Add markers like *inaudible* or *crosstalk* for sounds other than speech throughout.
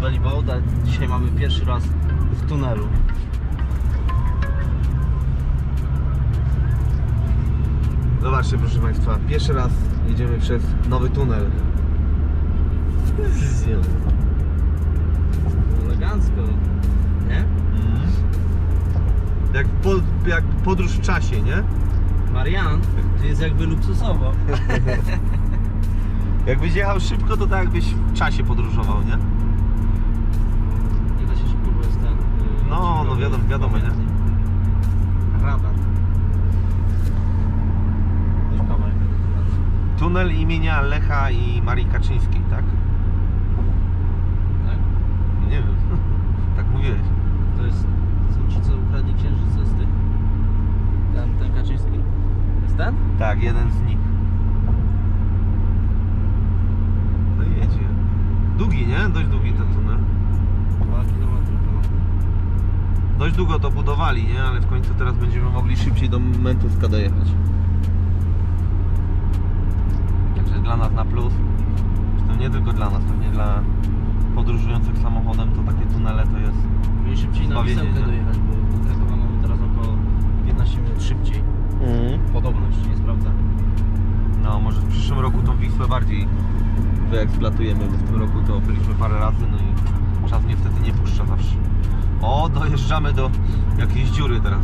Belly Boat, a dzisiaj mamy pierwszy raz w tunelu. Zobaczcie proszę Państwa, pierwszy raz jedziemy przez nowy tunel. Elegancko, nie? Jak, po, jak podróż w czasie, nie? Marian, to jest jakby luksusowo. *laughs* Jakbyś jechał szybko, to tak jakbyś w czasie podróżował? Nie No, no wiadomo, wiadomo, nie? Radar. Tunel imienia Lecha i Marii Kaczyńskiej, tak? Tak? Nie wiem. *laughs* Tak mówiłeś. To jest... To są ci, co ukradli księżyce z tych... Ten, ten Kaczyński? Jest ten? Tak, jeden z nich. Długo to budowali, nie? Ale w końcu teraz będziemy mogli szybciej do Mentuska dojechać. Także dla nas na plus. Zresztą nie tylko dla nas, pewnie dla podróżujących samochodem to takie tunele to jest. Mieli szybciej na Zbawienie, Wisełkę nie? dojechać, bo do Krakowa mamy teraz około 15 minut szybciej. Podobność, nie sprawdzam. No może w przyszłym roku tą Wisłę bardziej wyeksploatujemy, bo w tym roku to byliśmy parę razy, no i czas niestety nie puszcza zawsze. O, dojeżdżamy do jakiejś dziury teraz.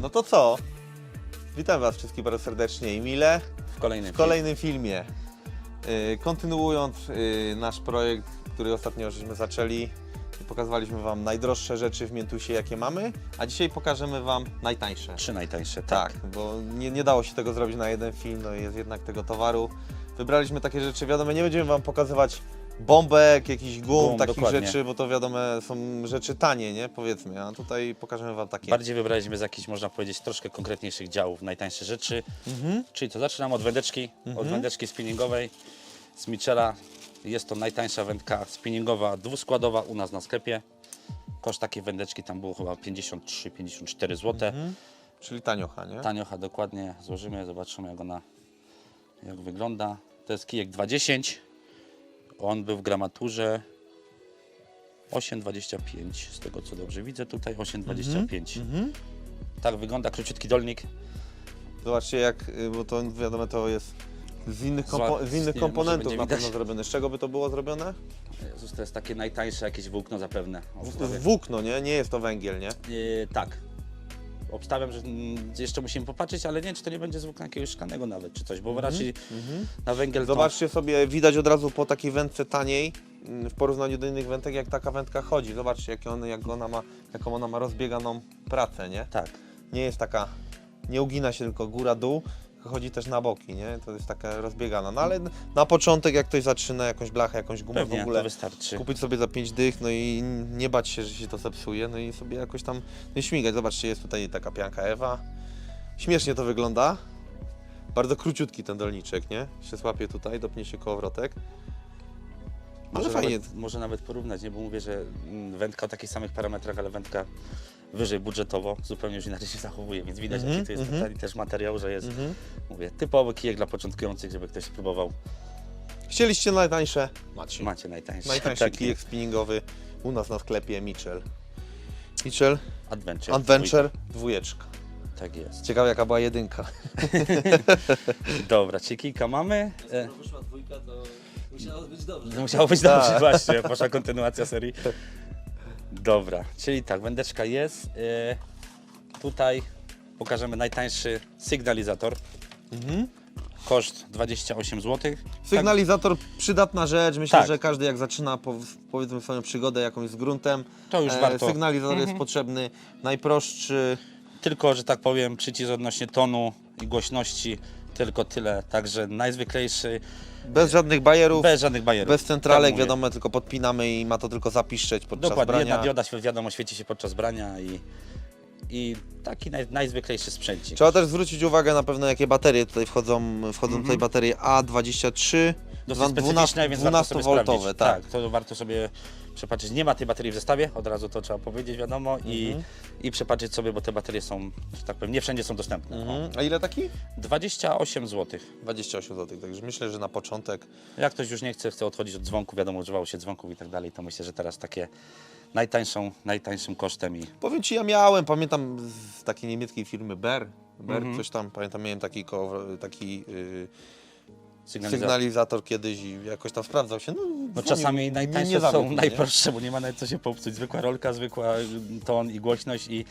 No to co? Witam Was wszystkich bardzo serdecznie i mile w kolejnym w kolejnym filmie. Yy, Kontynuując yy, nasz projekt, który ostatnio żeśmy zaczęli, pokazywaliśmy Wam najdroższe rzeczy w Miętusie, jakie mamy, a dzisiaj pokażemy Wam najtańsze. Trzy najtańsze, Tak, tak. bo nie, nie dało się tego zrobić na jeden film, no i jest jednak tego towaru. Wybraliśmy takie rzeczy, wiadomo, nie będziemy Wam pokazywać bombek, jakichś gum, Gum, takich dokładnie. rzeczy, bo to wiadomo są rzeczy tanie, nie? Powiedzmy, a tutaj pokażemy Wam takie. Bardziej wybraliśmy z jakichś, można powiedzieć, troszkę konkretniejszych działów najtańsze rzeczy. Mhm. Czyli to zaczynam od wędeczki, od wędeczki spinningowej z Michela. Jest to najtańsza wędka spinningowa, dwuskładowa u nas na sklepie. Koszt takiej wędeczki tam było chyba 53-54 zł. Mhm. Czyli taniocha, nie? Taniocha dokładnie złożymy, zobaczymy jak ona jak wygląda. To jest kijek 2,10. On był w gramaturze 8,25 z tego co dobrze widzę tutaj 8,25. Mhm. Tak wygląda króciutki dolnik. Zobaczcie jak, y, bo to wiadomo, to jest z innych, kompo- z innych komponentów na widać. pewno zrobione. Z czego by to było zrobione? Jezus, to jest takie najtańsze jakieś włókno zapewne. W, Obstawiam. włókno, nie? Nie jest to węgiel, nie? Yy, tak. Obstawiam, że mm, jeszcze musimy popatrzeć, ale nie wiem, czy to nie będzie z włókna jakiegoś szklanego nawet, czy coś, bo raczej na węgiel to... Zobaczcie sobie, widać od razu po takiej wędce taniej mm, w porównaniu do innych wędek, jak taka wędka chodzi. Zobaczcie, jak ona, jak ona ma, jaką ona ma rozbieganą pracę, nie? Tak. Nie jest taka, nie ugina się tylko góra-dół, chodzi też na boki, nie? To jest taka rozbiegana. No ale na początek, jak ktoś zaczyna jakąś blachę, jakąś gumę w Pewnie, ogóle, to wystarczy. kupić sobie za 5 dych, no i nie bać się, że się to zepsuje, no i sobie jakoś tam no śmigać. Zobaczcie, jest tutaj taka pianka Ewa. Śmiesznie to wygląda. Bardzo króciutki ten dolniczek, nie? Się złapie tutaj, dopnie się kołowrotek. Ale Może fajnie. nawet, może nawet porównać, nie? bo mówię, że mm, wędka o takich samych parametrach, ale wędka wyżej budżetowo zupełnie już inaczej się zachowuje, więc widać Mhm, jaki to jest mhm. ten też materiał, że jest, Mhm. mówię, typowy kijek dla początkujących, żeby ktoś spróbował. Chcieliście najtańsze? Macie. Macie najtańszy. Najtańszy Tak, kijek spinningowy u nas na sklepie Mitchell. Mitchell Adventure. Adventure dwójeczka. Tak jest. Ciekawe jaka była jedynka. *laughs* Dobra, czyli kijka mamy. E, Jak wyszła dwójka, to musiało być dobrze. No musiało być Tak. dobrze, właśnie, poszła kontynuacja serii. *laughs* Dobra, czyli tak, wędeczka jest. E, tutaj pokażemy najtańszy sygnalizator. Mhm. Koszt 28 zł. Sygnalizator przydatna rzecz. Myślę, Tak. że każdy jak zaczyna po, powiedzmy swoją przygodę jakąś z gruntem, To już e, warto. Mhm. sygnalizator jest potrzebny. Najprostszy. Tylko, że tak powiem, przycisk odnośnie tonu i głośności, tylko tyle. Także najzwyklejszy, Bez żadnych bajerów, bez, bez żadnych bajerów. centralek, Tak wiadomo, tylko podpinamy i ma to tylko zapiszczeć podczas Dokładnie, brania. jedna dioda wi- wiadomo świeci się podczas brania i, i taki naj, najzwyklejszy sprzęcik. Trzeba też zwrócić uwagę na pewno jakie baterie tutaj wchodzą. Wchodzą Mhm. tutaj baterie A23, Dosyć dwa- specyficzne, więc warto sobie 12 voltowe, sprawdzić. tak. tak. to warto sobie przepatrzeć, nie ma tej baterii w zestawie, od razu to trzeba powiedzieć, wiadomo, i, Mhm. i przepatrzeć sobie, bo te baterie są, że tak powiem, nie wszędzie są dostępne. O, Mhm. A ile taki? 28 zł. 28 zł, także myślę, że na początek Jak ktoś już nie chce, chce odchodzić od dzwonku, wiadomo, używało się dzwonków i tak dalej, to myślę, że teraz takie najtańszą, najtańszym kosztem i Powiem Ci, ja miałem, pamiętam z takiej niemieckiej firmy Ber, Ber Mhm. coś tam, pamiętam, miałem taki, ko- taki yy, sygnalizacja. sygnalizator kiedyś i jakoś tam sprawdzał się. No, No dzwonił, czasami najtańsze nie są najprostsze, bo nie ma nawet co się popsuć. Zwykła rolka, zwykła y, ton i głośność i,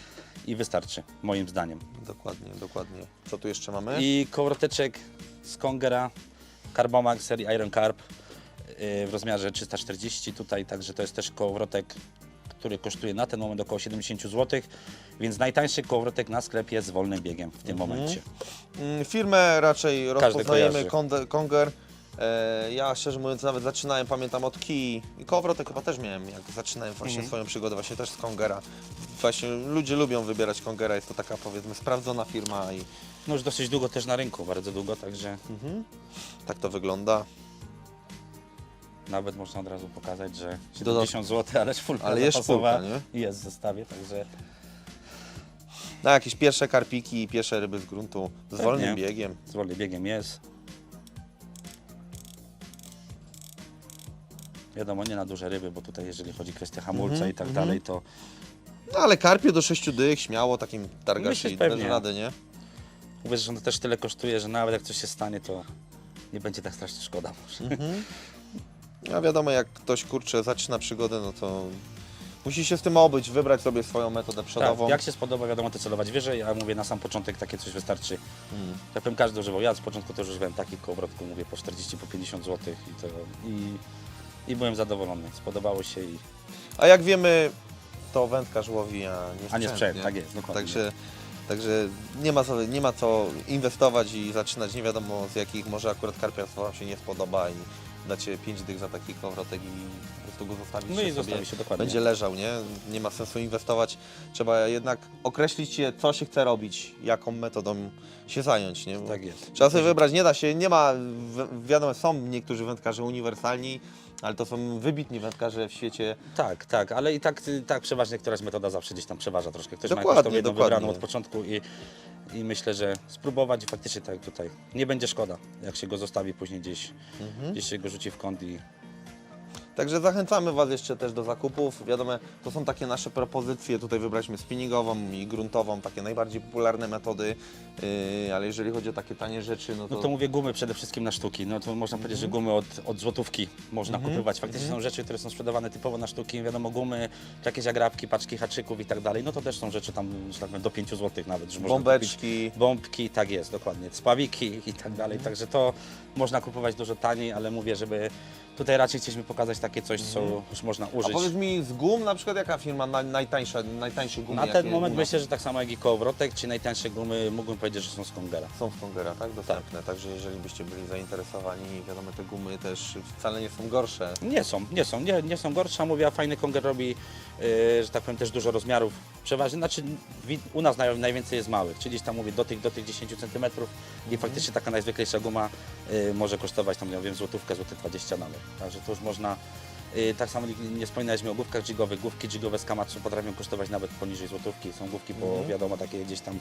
i wystarczy, moim zdaniem. Dokładnie, dokładnie. Co tu jeszcze mamy? I kołowroteczek z Kongera Carbomax serii Iron Carb y, w rozmiarze 340 tutaj, także to jest też kołowrotek, który kosztuje na ten moment około 70 zł, więc najtańszy kołowrotek na sklepie z wolnym biegiem w tym momencie. Mm, Firmę raczej rozpoznajemy, kojarzy. Konde- Konger. E, ja szczerze mówiąc nawet zaczynałem, pamiętam od Key i kołowrotek chyba też miałem, jak zaczynałem właśnie Mhm. swoją przygodę właśnie też z Kongera. Właśnie ludzie lubią wybierać Kongera, jest to taka powiedzmy sprawdzona firma i No już dosyć długo też na rynku, bardzo długo, także tak to wygląda. Nawet można od razu pokazać, że Doda- 70 zł, ale szpulka Ale jest zapasowa szpulka, jest w zestawie, także Na jakieś pierwsze karpiki i pierwsze ryby z gruntu z Pewnie. wolnym biegiem. z wolnym biegiem jest. Wiadomo, nie na duże ryby, bo tutaj jeżeli chodzi o kwestię hamulca Mhm, i tak mhm. dalej, to No ale karpie do 6 dych śmiało takim Myślę, i że dasz pewnie. radę, nie? uwierz, że on też tyle kosztuje, że nawet jak coś się stanie, to nie będzie tak strasznie szkoda. może. A wiadomo, jak ktoś kurczę zaczyna przygodę, no to musi się z tym obyć, wybrać sobie swoją metodę przodową. Tak, jak się spodoba, wiadomo, to celować wyżej, a mówię na sam początek takie coś wystarczy. Mm. Ja powiem, każdy używał. Ja z początku też używałem takich kołowrotków, mówię po 40, po 50 zł i, to, i, i byłem zadowolony. Spodobało się i A jak wiemy, to wędkarz łowi, a nie sprzęt. A nie sprzęt, tak jest, dokładnie. Także, także nie, ma co, nie ma co inwestować i zaczynać nie wiadomo z jakich, może akurat karpia Wam się nie spodoba i dacie 5 dych za taki kołowrotek i po prostu go zostawić No i sobie. zostawi się dokładnie. Będzie leżał, nie? Nie ma sensu inwestować. Trzeba jednak określić się, co się chce robić, jaką metodą się zająć, nie? Bo Tak jest. Trzeba sobie wybrać, nie da się, nie ma, wi- wiadomo, są niektórzy wędkarze uniwersalni, ale to są wybitni wędkarze w świecie. Tak, tak, ale i tak, y, tak przeważnie któraś metoda zawsze gdzieś tam przeważa troszkę. Ktoś ma Dokładnie, jakąś tą jedną dokładnie. wybraną od początku i, i myślę, że spróbować i faktycznie tak jak tutaj nie będzie szkoda, jak się go zostawi później gdzieś, Mhm. gdzieś się go rzuci w kąt i Także zachęcamy Was jeszcze też do zakupów. Wiadomo, to są takie nasze propozycje. Tutaj wybraliśmy spinningową i gruntową, takie najbardziej popularne metody, yy, ale jeżeli chodzi o takie tanie rzeczy, no to, No to mówię gumy przede wszystkim na sztuki. No to można powiedzieć, że gumy od, od złotówki można kupować. Faktycznie są rzeczy, które są sprzedawane typowo na sztuki. Wiadomo, gumy, jakieś agrapki, paczki haczyków i tak dalej. No to też są rzeczy tam, że tak powiem, do 5 zł nawet. Że można kupić. bombeczki. Bombki, tak jest, dokładnie. Spławiki i tak dalej. Także to można kupować dużo taniej, ale mówię, żeby tutaj raczej chcieliśmy pokazać takie coś, co już można A użyć. powiedz mi z gum na przykład jaka firma na, najtańsza, najtańsze gumy? Na ten jakie moment u nas myślę, że tak samo jak i kołowrotek, czy najtańsze gumy, mógłbym powiedzieć, że są z Kongera. Są w Kongera, tak? Dostępne. Także jeżeli byście byli zainteresowani, wiadomo, te gumy też wcale nie są gorsze. Nie są, nie są, nie, nie są gorsze, a mówię, a fajny konger robi, yy, że tak powiem, też dużo rozmiarów. Przeważnie, znaczy wi- u nas naj, najwięcej jest małych, czyli tam mówię do tych, do tych 10 cm i faktycznie taka najzwyklejsza guma yy, może kosztować tam, ja wiem, złotówkę, złoty 20 nawet. Także to już można, yy, tak samo nie- nie wspominaliśmy o główkach jigowych, główki jigowe z Kamatsu potrafią kosztować nawet poniżej złotówki, są główki po, wiadomo, takie gdzieś tam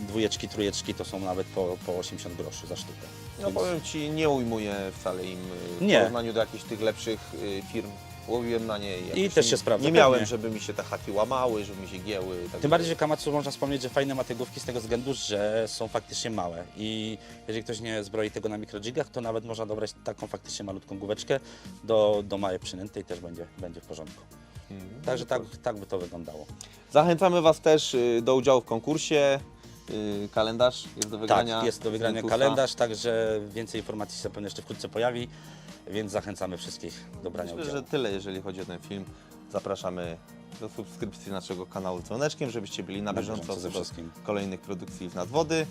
dwójeczki, trójeczki, to są nawet po, po 80 groszy za sztukę. No Więc- powiem Ci, nie ujmuję wcale im y, w Nie. porównaniu do jakichś tych lepszych y, firm. Łowiłem na nie i, też się sprawdza, Nie miałem, pewnie. żeby mi się te haki łamały, żeby mi się gięły. Tak Tym bardziej, że Kamatsu można wspomnieć, że fajne ma te główki z tego względu, że są faktycznie małe i jeżeli ktoś nie zbroi tego na mikrodżigach, to nawet można dobrać taką faktycznie malutką główeczkę do, do małej przynęty i też będzie, będzie w porządku. Mhm. Także tak, tak by to wyglądało. Zachęcamy Was też y, do udziału w konkursie. Y, Kalendarz jest do wygrania. Tak, jest do wygrania kalendarz, także więcej informacji się zapewne jeszcze wkrótce pojawi, więc zachęcamy wszystkich do brania Myślę, udziału. że tyle, jeżeli chodzi o ten film. Zapraszamy do subskrypcji naszego kanału Dzwoneczkiem, żebyście byli na Na bieżąco bieżąco ze do wszystkim. kolejnych produkcji w nadwody.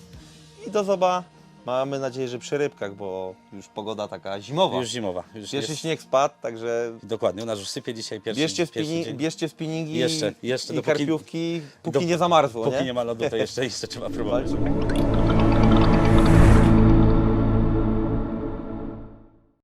I do zoba. Mamy nadzieję, że przy rybkach, bo już pogoda taka zimowa. Już zimowa. Już Pierwszy jest, śnieg spadł, także Dokładnie, u nas już sypie dzisiaj pierwszy, bierzcie, pierwszy dzień. bierzcie spinningi Jeszcze, jeszcze, i dopóki- karpiówki, póki dop- nie zamarzło. Póki nie? nie ma lodu, to jeszcze, jeszcze trzeba *laughs* próbować. Walczymy.